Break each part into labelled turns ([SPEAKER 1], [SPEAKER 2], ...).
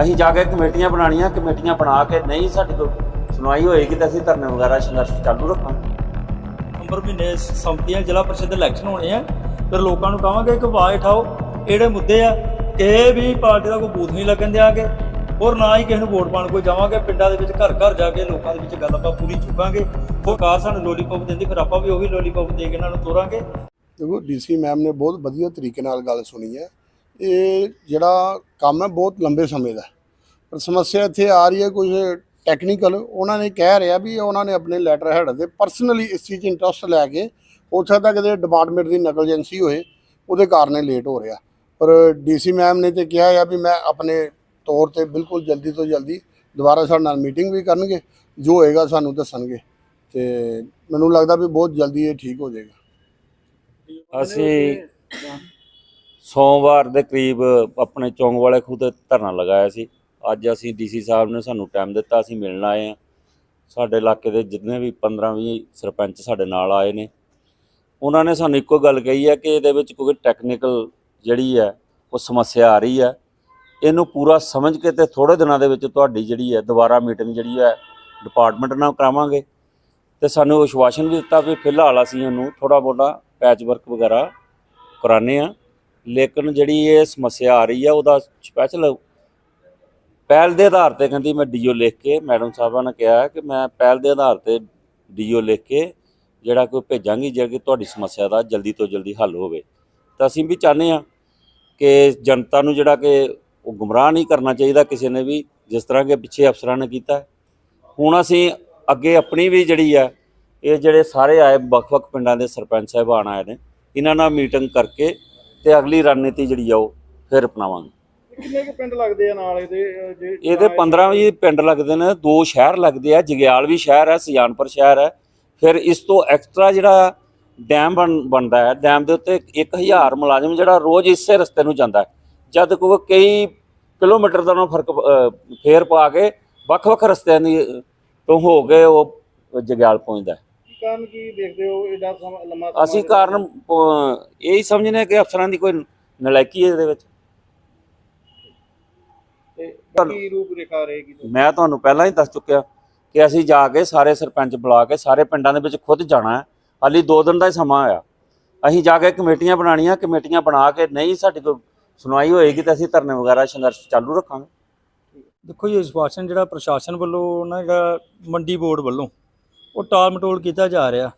[SPEAKER 1] ਅਸੀਂ ਜਾ ਕੇ ਕਮੇਟੀਆਂ ਬਣਾਉਣੀਆਂ ਕਮੇਟੀਆਂ ਬਣਾ ਕੇ ਨਹੀਂ ਸਾਡੀ ਕੋਈ ਸੁਣਵਾਈ ਹੋਏਗੀ ਤਾਂ ਅਸੀਂ ਧਰਨੇ ਵਗੈਰਾ ਸੰਘਰਸ਼ ਚਾਲੂ ਰੱਖਾਂਗੇ।
[SPEAKER 2] ਨਵੰਬਰ ਮਹੀਨੇ ਸੰਮਤੀਆਂ ਜ਼ਿਲ੍ਹਾ ਪ੍ਰੀਸ਼ਦ ਦੇ ਇਲੈਕਸ਼ਨ ਹੋਣੇ ਆ। ਫਿਰ ਲੋਕਾਂ ਨੂੰ ਕਹਾਂਗੇ ਕਿ ਆਵਾਜ਼ ਉਠਾਓ ਜਿਹੜੇ ਮੁੱਦੇ ਆ? ਕਿਸੇ ਵੀ ਪਾਰਟੀ ਦਾ ਕੋਈ ਬੂਥ ਨਹੀਂ ਲੱਗਣ ਦਿਆਂਗੇ। ਔਰ ਨਾ ਹੀ ਕਿਸੇ ਨੂੰ ਵੋਟ ਪਾਉਣ ਕੋਈ ਜਾਵਾਂਗੇ। ਪਿੰਡਾਂ ਦੇ ਵਿੱਚ ਘਰ ਘਰ ਜਾ ਕੇ ਲੋਕਾਂ ਦੇ ਵਿੱਚ ਗੱਲ ਆਪਾਂ ਪੂਰੀ ਚੁੱਕਾਂਗੇ। ਉਹ ਕਾਰ ਸਾਨੂੰ ਲੋਲੀਪੌਪ ਦਿੰਦੀ ਫਿਰ ਆਪਾਂ ਵੀ ਉਹੀ ਲੋਲੀਪੌਪ ਦੇ ਕੇ ਇਹਨਾਂ ਨੂੰ ਤੋਰਾਂਗੇ।
[SPEAKER 3] ਦੇਖੋ ਡੀਸੀ ਮੈਮ ਨੇ ਬਹੁਤ ਵਧੀਆ ਤਰੀਕੇ ਨਾਲ ਗੱਲ ਸੁਣੀ ਹੈ। ਇਹ ਜਿਹੜਾ ਕੰਮ ਹੈ ਬਹੁਤ ਲੰਬੇ ਸਮੇਂ ਦਾ ਪਰ ਸਮੱਸਿਆ ਇੱਥੇ ਆ ਰਹੀ ਹੈ ਕੁਝ ਟੈਕਨੀਕਲ ਉਹਨਾਂ ਨੇ ਕਹਿ ਰਿਹਾ ਵੀ ਉਹਨਾਂ ਨੇ ਆਪਣੇ ਲੈਟਰ ਹੈਡ ਦੇ ਪਰਸਨਲੀ ਇਸ ਚੀਜ਼ 'ਚ ਇੰਟਰਸਟ ਲੈ ਕੇ ਹੋ ਸਕਦਾ ਕਿਤੇ ਡਿਪਾਰਟਮੈਂਟ ਦੀ ਨਕਲਜੈਂਸੀ ਹੋਏ, ਉਹਦੇ ਕਾਰਨ ਇਹ ਲੇਟ ਹੋ ਰਿਹਾ। ਪਰ ਡੀਸੀ ਮੈਮ ਨੇ ਤੇ ਕਿਹਾ ਆ ਵੀ ਮੈਂ ਆਪਣੇ ਤੌਰ ਤੇ ਬਿਲਕੁਲ ਜਲਦੀ ਤੋਂ ਜਲਦੀ ਦੁਬਾਰਾ ਸਾਡੇ ਨਾਲ ਮੀਟਿੰਗ ਵੀ ਕਰਨਗੇ, ਜੋ ਹੋਏਗਾ ਸਾਨੂੰ ਦੱਸਣਗੇ। ਤੇ ਮੈਨੂੰ ਲੱਗਦਾ ਵੀ ਬਹੁਤ ਜਲਦੀ ਇਹ ਠੀਕ ਹੋ ਜਾਏਗਾ।
[SPEAKER 1] ਅਸੀਂ ਸੋਮਵਾਰ ਦੇ ਕਰੀਬ ਆਪਣੇ ਚੌਂਕ ਵਾਲੇ ਖੂਹ ਤੇ ਧਰਨਾ ਲਗਾਇਆ ਸੀ। ਅੱਜ ਅਸੀਂ ਡੀਸੀ ਸਾਹਿਬ ਨੇ ਸਾਨੂੰ ਟਾਈਮ ਦਿੱਤਾ, ਅਸੀਂ ਮਿਲਣ ਆਏ ਆ ਸਾਡੇ ਇਲਾਕੇ ਦੇ ਜਿੰਨੇ ਵੀ 15-20 ਸਰਪੰਚ ਸਾਡੇ ਨਾਲ ਆਏ ਨੇ। ਉਹਨਾਂ ਨੇ ਸਾਨੂੰ ਇੱਕੋ ਗੱਲ ਕਹੀ ਹੈ ਕਿ ਇਹਦੇ ਵਿੱਚ ਕੋਈ ਟੈਕਨੀਕਲ ਜਿਹੜੀ ਹੈ, ਉਹ ਸਮੱਸਿਆ ਆ ਰਹੀ ਹੈ। ਇਹਨੂੰ ਪੂਰਾ ਸਮਝ ਕੇ ਤੇ ਥੋੜੇ ਦਿਨਾਂ ਦੇ ਵਿੱਚ ਤੁਹਾਡੀ ਜਿਹੜੀ ਹੈ, ਦੁਬਾਰਾ ਮੀਟਿੰਗ ਜਿਹੜੀ ਹੈ ਡਿਪਾਰਟਮੈਂਟ ਨਾਲ ਕਰਾਵਾਂਗੇ। ਤੇ ਸਾਨੂੰ ਵਿਸ਼ਵਾਸਨ ਵੀ ਦਿੱਤਾ ਵੀ ਫਿਲਹਾਲ ਅਸੀਂ ਇਹਨੂੰ ਥੋੜਾ ਬੋੜਾ ਪੈਚ ਵਰਕ ਵਗੈਰਾ ਕਰਾਣੇ ਆ ਲੇਕਿਨ ਜਿਹੜੀ ਇਹ ਸਮੱਸਿਆ ਆ ਰਹੀ ਹੈ ਉਹਦਾ ਸਪੈਸ਼ਲ ਪਹਿਲ ਦੇ ਆਧਾਰ ਤੇ ਕਹਿੰਦੀ ਮੈਂ ਡੀਓ ਲਿਖ ਕੇ, ਮੈਡਮ ਸਾਹਿਬਾਂ ਨੇ ਕਿਹਾ ਕਿ ਮੈਂ ਪਹਿਲ ਦੇ ਆਧਾਰ ਤੇ ਡੀਓ ਲਿਖ ਕੇ ਜਿਹੜਾ ਕੋਈ ਭੇਜਾਂਗੀ ਜਿਹੜਾ ਕਿ ਤੁਹਾਡੀ ਸਮੱਸਿਆ ਦਾ ਜਲਦੀ ਤੋਂ ਜਲਦੀ ਹੱਲ ਹੋਵੇ। ਤਾਂ ਅਸੀਂ ਵੀ ਚਾਹੁੰਦੇ ਆ ਕਿ ਜਨਤਾ ਨੂੰ ਜਿਹੜਾ ਕਿ ਉਹ ਗੁੰਮਰਾਹ ਨਹੀਂ ਕਰਨਾ ਚਾਹੀਦਾ ਕਿਸੇ ਨੇ ਵੀ, ਜਿਸ ਤਰ੍ਹਾਂ ਕਿ ਪਿੱਛੇ ਅਫਸਰਾਂ ਨੇ ਕੀਤਾ। ਹੁਣ ਅਸੀਂ ਅੱਗੇ ਆਪਣੀ ਵੀ ਜਿਹੜੀ ਆ, ਇਹ ਜਿਹੜੇ ਸਾਰੇ ਆਏ ਵੱਖ-ਵੱਖ ਪਿੰਡਾਂ ਦੇ ਸਰਪੰਚ ਸਾਹਿਬਾਨ ਆਏ ਨੇ, ਇਹਨਾਂ ਨਾਲ ਮੀਟਿੰਗ ਕਰਕੇ ਤੇ ਅਗਲੀ ਰਣਨੀਤੀ ਜਿਹੜੀ ਆ ਉਹ ਫਿਰ ਅਪਣਾਵਾਂਗੇ।
[SPEAKER 4] ਕਿੰਨੇ ਕੁ ਪਿੰਡ ਲੱਗਦੇ ਆ ਨਾਲ ਇਹਦੇ
[SPEAKER 1] ਇਹਦੇ 15 ਵੀ ਪਿੰਡ ਲੱਗਦੇ ਨੇ ਦੋ ਸ਼ਹਿਰ ਲੱਗਦੇ ਆ ਜਗਿਆਲ ਵੀ ਸ਼ਹਿਰ ਹੈ ਸੁਜਾਨਪੁਰ ਸ਼ਹਿਰ ਹੈ ਫਿਰ ਇਸ ਤੋਂ ਐਕਸਟਰਾ ਜਿਹੜਾ ਡੈਮ ਬਣ ਬਣਦਾ ਹੈ ਡੈਮ ਦੇ ਉੱਤੇ 1000 ਮੁਲਾਜ਼ਮ ਜਿਹੜਾ ਰੋਜ਼ ਇਸੇ ਰਸਤੇ ਨੂੰ ਜਾਂਦਾ ਜਦ ਕੋ ਕਈ ਕਿਲੋਮੀਟਰ ਦਾ ਉਹਨਾਂ ਫ਼ਰਕ ਫੇਰ ਪਾ ਕੇ ਵੱਖ-ਵੱਖ ਰਸਤਿਆਂ ਦੀ ਤੋਂ ਹੋ ਕੇ ਉਹ ਜਗਿਆਲ ਪਹੁੰਚਦਾ
[SPEAKER 4] ਕਾਰਨ ਕੀ ਦੇਖਦੇ ਹੋ? ਇਹਦਾ ਸਮਾਂ ਲੰਮਾ ਸਮਾਂ
[SPEAKER 1] ਅਸੀਂ ਕਾਰਨ ਇਹੀ ਸਮਝਨੇ ਹਾਂ ਕਿ ਅਫਸਰਾਂ ਦੀ ਕੋਈ ਨਲਾਇਕੀ ਹੈ ਇਹਦੇ ਵਿੱਚ।
[SPEAKER 4] ਤੇ ਕੀ ਰੂਪ ਰੇਖਾ ਰਹੇਗੀ।
[SPEAKER 1] ਮੈਂ ਤੁਹਾਨੂੰ ਪਹਿਲਾਂ ਹੀ ਦੱਸ ਚੁੱਕਿਆ ਕਿ ਅਸੀਂ ਜਾ ਕੇ ਸਾਰੇ ਸਰਪੰਚ ਬੁਲਾ ਕੇ ਸਾਰੇ ਪਿੰਡਾਂ ਦੇ ਵਿੱਚ ਖੁਦ ਜਾਣਾ ਹੈ। ਹਾਲੀ 2 ਦਿਨ ਦਾ ਹੀ ਸਮਾਂ ਆਇਆ ਅਸੀਂ ਜਾ ਕੇ ਕਮੇਟੀਆਂ ਬਣਾਉਣੀਆਂ ਕਮੇਟੀਆਂ ਬਣਾ ਕੇ ਨਹੀਂ ਸਾਡੀ ਕੋਈ ਸੁਣਵਾਈ ਹੋਏਗੀ ਤਾਂ ਅਸੀਂ ਧਰਨੇ ਵਗੈਰਾ ਸੰਘਰਸ਼ ਚਾਲੂ ਰੱਖਾਂਗੇ।
[SPEAKER 2] ਦੇਖੋ ਜੀ ਵਿਸ਼ਵਾਸਨ ਜਿਹੜਾ ਪ੍ਰਸ਼ਾਸਨ ਵੱਲੋਂ ਨਾ ਜਿਹੜਾ ਮੰਡੀ ਬੋਰਡ ਵੱਲੋਂ ਉਹ ਟਾਲ ਮਟੋਲ ਕੀਤਾ ਜਾ ਰਿਹਾ।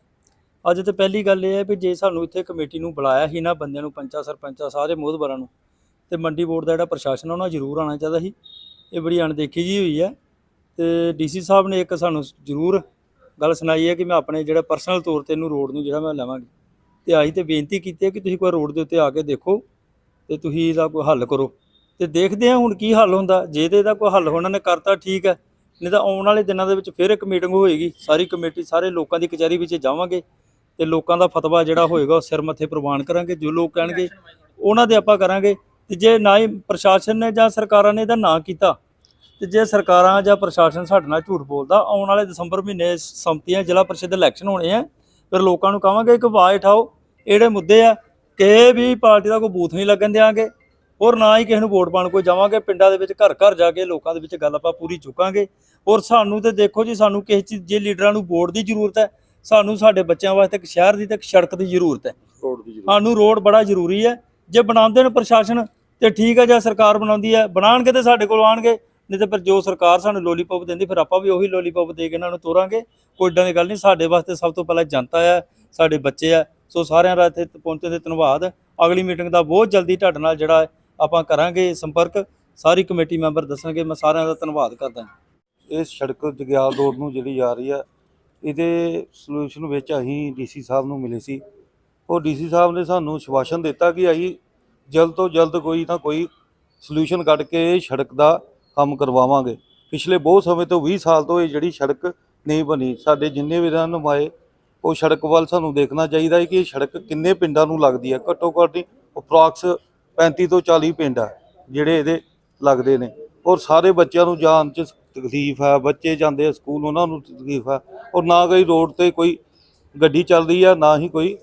[SPEAKER 2] ਅੱਜ ਤੇ ਪਹਿਲੀ ਗੱਲ ਇਹ ਹੈ ਵੀ ਜੇ ਸਾਨੂੰ ਇੱਥੇ ਕਮੇਟੀ ਨੂੰ ਬੁਲਾਇਆ ਸੀ ਨਾ ਬੰਦਿਆਂ ਨੂੰ ਪੰਚਾਂ, ਸਰਪੰਚਾਂ, ਸਾਰੇ ਮੋਹਦਬਰਾਂ ਨੂੰ, ਤੇ ਮੰਡੀ ਬੋਰਡ ਦਾ ਜਿਹੜਾ ਪ੍ਰਸ਼ਾਸਨ ਉਹਨਾਂ ਜ਼ਰੂਰ ਆਉਣਾ ਚਾਹੀਦਾ ਸੀ। ਇਹ ਬੜੀ ਅਣਦੇਖੀ ਜੀ ਹੋਈ ਹੈ। ਤੇ ਡੀਸੀ ਸਾਹਿਬ ਨੇ ਇੱਕ ਸਾਨੂੰ ਜ਼ਰੂਰ ਗੱਲ ਸੁਣਾਈ ਹੈ ਕਿ ਮੈਂ ਆਪਣੇ ਜਿਹੜਾ ਪਰਸਨਲ ਤੌਰ ਤੇ ਇਹਨੂੰ ਰੋਡ ਨੂੰ ਜਿਹੜਾ ਮੈਂ ਲਵਾਂਗੀ। ਤੇ ਆਹੀ ਤੇ ਬੇਨਤੀ ਕੀਤੀ ਹੈ ਕਿ ਤੁਸੀਂ ਕੋਈ ਰੋਡ ਦੇ ਉੱਤੇ ਆ ਕੇ ਦੇਖੋ ਤੇ ਤੁਸੀਂ ਇਹਦਾ ਕੋਈ ਹੱਲ ਕਰੋ। ਤੇ ਦੇਖਦੇ ਹਾਂ ਹੁਣ ਕੀ ਹੱਲ ਹੁੰਦਾ। ਜੇ ਤੇ ਇਹਦਾ ਕੋਈ ਹੱਲ ਉਹਨਾਂ ਨੇ ਕਰਤਾ ਠੀਕ ਹੈ। ਨਹੀਂ ਤਾਂ ਆਉਣ ਵਾਲੇ ਦਿਨਾਂ ਦੇ ਵਿੱਚ ਫਿਰ ਇੱਕ ਮੀਟਿੰਗ ਹੋਏਗੀ, ਸਾਰੀ ਕਮੇਟੀ ਸਾਰੇ ਲੋਕਾਂ ਦੀ ਕਚਹਿਰੀ ਵਿੱਚ ਜਾਵਾਂਗੇ ਤੇ ਲੋਕਾਂ ਦਾ ਫਤਵਾ ਜਿਹੜਾ ਹੋਏਗਾ ਉਹ ਸਿਰ ਮੱਥੇ ਪ੍ਰਵਾਨ ਕਰਾਂਗੇ, ਜੋ ਲੋਕ ਕਹਿਣਗੇ ਉਹਨਾਂ ਦੇ ਆਪਾਂ ਕਰਾਂਗੇ ਤੇ ਜੇ ਨਾ ਹੀ ਪ੍ਰਸ਼ਾਸਨ ਨੇ ਜਾਂ ਸਰਕਾਰਾਂ ਨੇ ਇਹਦਾ ਨਾ ਕੀਤਾ ਤੇ ਜੇ ਸਰਕਾਰਾਂ ਜਾਂ ਪ੍ਰਸ਼ਾਸਨ ਸਾਡੇ ਨਾਲ ਝੂਠ ਬੋਲਦਾ, ਆਉਣ ਵਾਲੇ ਦਸੰਬਰ ਮਹੀਨੇ ਸੰਮਤੀਆਂ ਜ਼ਿਲ੍ਹਾ ਪ੍ਰੀਸ਼ਦ ਇਲੈਕਸ਼ਨ ਹੋਣੇ ਆ, ਫਿਰ ਲੋਕਾਂ ਨੂੰ ਕਹਾਂਗੇ ਕਿ ਆਵਾਜ਼ ਉਠਾਓ ਜਿਹੜੇ ਮੁੱਦੇ ਆ, ਕਿਸੇ ਵੀ ਪਾਰਟੀ ਦਾ ਕੋਈ ਬੂਥ ਨਹੀਂ ਲੱਗਣ ਦਿਆਂਗੇ। ਔਰ ਨਾ ਹੀ ਕਿਸੇ ਨੂੰ ਵੋਟ ਪਾਉਣ। ਕੋਈ ਜਾਵਾਂਗੇ ਪਿੰਡਾਂ ਦੇ ਵਿੱਚ ਘਰ ਘਰ ਜਾ ਕੇ ਲੋਕਾਂ ਦੇ ਵਿੱਚ ਗੱਲ ਆਪਾਂ ਪੂਰੀ ਚੁੱਕਾਂਗੇ। ਔਰ ਸਾਨੂੰ ਤੇ ਦੇਖੋ ਜੀ ਸਾਨੂੰ ਕਿਸੇ ਚੀਜ਼ ਜੇ ਲੀਡਰਾਂ ਨੂੰ ਵੋਟ ਦੀ ਜ਼ਰੂਰਤ ਹੈ ਸਾਨੂੰ ਸਾਡੇ ਬੱਚਿਆਂ ਵਾਸਤੇ ਇੱਕ ਸ਼ਹਿਰ ਦੀ ਤੇ ਇੱਕ ਸੜਕ ਦੀ ਜ਼ਰੂਰਤ ਹੈ।
[SPEAKER 4] ਰੋਡ ਦੀ ਜ਼ਰੂਰਤ।
[SPEAKER 2] ਸਾਨੂੰ ਰੋਡ ਬੜਾ ਜ਼ਰੂਰੀ ਹੈ। ਜੇ ਬਣਾਉਂਦੇ ਨੇ ਪ੍ਰਸ਼ਾਸਨ ਤੇ ਠੀਕ ਹੈ ਜਾਂ ਸਰਕਾਰ ਬਣਾਉਂਦੀ ਹੈ ਬਣਾਉਣਗੇ ਤੇ ਸਾਡੇ ਕੋਲ ਆਉਣਗੇ। ਨਹੀਂ ਤੇ ਫਿਰ ਜੋ ਸਰਕਾਰ ਸਾਨੂੰ ਲੋਲੀਪੌਪ ਦਿੰਦੀ ਫਿਰ ਆਪਾਂ ਵੀ ਉਹੀ ਲੋਲੀਪੌਪ ਦੇ ਕੇ ਇਹਨਾਂ ਨੂੰ ਤੋਰਾਂਗੇ। ਕੋਈ ਏਦਾਂ ਦੀ ਗੱਲ ਨਹੀਂ ਸਾਡੇ ਵਾਸਤੇ ਸਭ ਤੋਂ ਪਹਿਲਾਂ ਜਨਤਾ ਹੈ ਸਾਡੇ ਬੱਚੇ ਆ ਸੋ ਸਾਰਿਆਂ ਦਾ ਇੱਥੇ ਪਹੁੰਚਣ ਦੇ ਧੰਨਵਾਦ। ਅਗਲੀ ਮੀਟਿੰਗ ਦਾ ਬਹੁਤ ਜਲਦੀ ਤੁਹਾਡੇ ਨਾਲ ਜਿਹੜਾ ਆਪਾਂ ਕਰਾਂਗੇ ਸੰਪਰਕ, ਸਾਰੀ ਕਮੇਟੀ ਮੈਂਬਰ ਦੱਸਣਗੇ, ਮੈਂ ਸਾਰਿਆਂ ਦਾ ਧੰਨਵਾਦ ਕਰਦਾ
[SPEAKER 5] ਇਹ ਸੜਕ ਜਗਿਆਲ ਰੋਡ ਨੂੰ ਜਿਹੜੀ ਜਾ ਰਹੀ ਆ, ਇਹਦੇ ਸੋਲੂਸ਼ਨ ਵਿੱਚ ਅਸੀਂ ਡੀਸੀ ਸਾਹਿਬ ਨੂੰ ਮਿਲੇ ਸੀ। ਉਹ ਡੀਸੀ ਸਾਹਿਬ ਨੇ ਸਾਨੂੰ ਸ਼ਵਾਸ਼ਨ ਦਿੱਤਾ ਕਿ ਅਸੀਂ ਜਲਦ ਤੋਂ ਜਲਦ ਕੋਈ ਨਾ ਕੋਈ ਸੋਲੂਸ਼ਨ ਕੱਢ ਕੇ ਇਹ ਸੜਕ ਦਾ ਕੰਮ ਕਰਵਾਵਾਂਗੇ। ਪਿਛਲੇ ਬਹੁਤ ਸਮੇਂ ਤੋਂ 20 ਸਾਲ ਤੋਂ ਇਹ ਜਿਹੜੀ ਸੜਕ ਨਹੀਂ ਬਣੀ, ਸਾਡੇ ਜਿੰਨੇ ਵੀ ਰਹਿਨੁਮਾਏ ਉਹ ਸੜਕ ਵੱਲ ਸਾਨੂੰ ਦੇਖਣਾ ਚਾਹੀਦਾ ਹੈ ਕਿ ਇਹ ਸੜਕ ਕਿੰਨੇ ਪਿੰਡਾਂ ਨੂੰ ਲੱਗਦੀ ਹੈ। ਘੱਟੋ ਘੱਟ ਅਪਰੋਕਸ 35 ਤੋਂ 40 ਪਿੰਡ ਆ ਜਿਹੜੇ ਇਹਦੇ ਲੱਗਦੇ ਨੇ। ਔਰ ਸਾਰੇ ਬੱਚਿਆਂ ਨੂੰ ਜਾਣ 'ਚ ਤਕਲੀਫ ਹੈ ਬੱਚੇ ਜਾਂਦੇ ਸਕੂਲ, ਉਹਨਾਂ ਨੂੰ ਤਕਲੀਫ ਹੈ ਔਰ ਨਾ ਕੋਈ ਰੋਡ ਤੇ ਕੋਈ ਗੱਡੀ ਚੱਲ ਰਹੀ ਆ, ਨਾ ਹੀ ਕੋਈ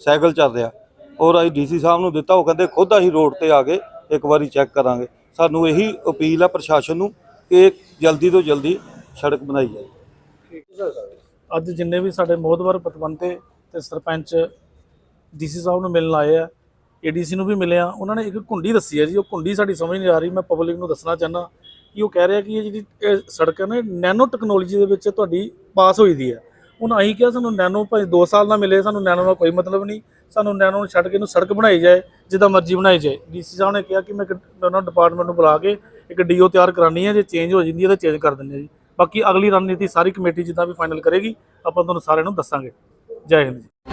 [SPEAKER 5] ਸਾਈਕਲ ਚੱਲ ਰਿਹਾ ਔਰ ਅਸੀਂ ਡੀਸੀ ਸਾਹਿਬ ਨੂੰ ਦਿੱਤਾ, ਉਹ ਕਹਿੰਦੇ ਖੁਦ ਅਸੀਂ ਰੋਡ ਤੇ ਆ ਕੇ ਇੱਕ ਵਾਰੀ ਚੈੱਕ ਕਰਾਂਗੇ। ਸਾਨੂੰ ਇਹੀ ਅਪੀਲ ਆ ਪ੍ਰਸ਼ਾਸਨ ਨੂੰ ਕਿ ਜਲਦੀ ਤੋਂ ਜਲਦੀ ਸੜਕ ਬਣਾਈ ਜਾਏ।
[SPEAKER 2] ਅੱਜ ਜਿੰਨੇ ਵੀ ਸਾਡੇ ਮੋਹਦਵਰ ਪਤਵੰਤੇ ਤੇ ਸਰਪੰਚ ਡੀਸੀ ਸਾਹਿਬ ਨੂੰ ਮਿਲਣ ਆਏ ਆ ਏਡੀਸੀ ਨੂੰ ਵੀ ਮਿਲਿਆ। ਉਹਨਾਂ ਨੇ ਇੱਕ ਕੁੰਡੀ ਦੱਸੀ ਹੈ ਜੀ। ਉਹ ਕੁੰਡੀ ਸਾਡੀ ਸਮਝ ਨਹੀਂ ਆ ਰਹੀ। ਮੈਂ ਪਬਲਿਕ ਨੂੰ ਦੱਸਣਾ ਚਾਹੁੰਦਾ ਕਿ ਉਹ ਕਹਿ ਰਿਹਾ ਕਿ ਇਹ ਜਿਹੜੀ, ਇਹ ਸੜਕ ਹੈ ਨਾ ਨੈਨੋ ਟੈਕਨੋਲੋਜੀ ਦੇ ਵਿੱਚ ਤੁਹਾਡੀ ਪਾਸ ਹੋਈ ਦੀ ਹੈ। ਹੁਣ ਅਸੀਂ ਕਿਹਾ ਸਾਨੂੰ ਨੈਨੋ ਭਾਵੇਂ 2 ਸਾਲ ਦਾ ਮਿਲੇ, ਸਾਨੂੰ ਨੈਨੋ ਦਾ ਕੋਈ ਮਤਲਬ ਨਹੀਂ। ਸਾਨੂੰ ਨੈਨੋ ਨੂੰ ਛੱਡ ਕੇ ਇਹਨੂੰ ਸੜਕ ਬਣਾਈ ਜਾਏ, ਜਿੱਦਾਂ ਮਰਜ਼ੀ ਬਣਾਈ ਜਾਏ। ਡੀਸੀ ਸਾਹਿਬ ਨੇ ਕਿਹਾ ਕਿ ਮੈਂ ਇੱਕ- ਮੈਂ ਉਹਨਾਂ ਡਿਪਾਰਟਮੈਂਟ ਨੂੰ ਬੁਲਾ ਕੇ ਇੱਕ ਡੀਓ ਤਿਆਰ ਕਰਾਨੀ ਹੈ। ਜੇ ਚੇਂਜ ਹੋ ਜਾਂਦੀ ਹੈ ਤਾਂ ਚੇਂਜ ਕਰ ਦਿੰਦੇ ਹਾਂ ਜੀ। ਬਾਕੀ ਅਗਲੀ ਰਣਨੀਤੀ ਸਾਰੀ ਕਮੇਟੀ ਜਿੱਦਾਂ ਵੀ ਫਾਈਨਲ ਕਰੇਗੀ, ਆਪਾਂ ਤੁਹਾਨੂੰ ਸਾਰਿਆਂ ਨੂੰ ਦੱਸਾਂਗੇ। ਜੈ ਹਿੰਦ ਜੀ।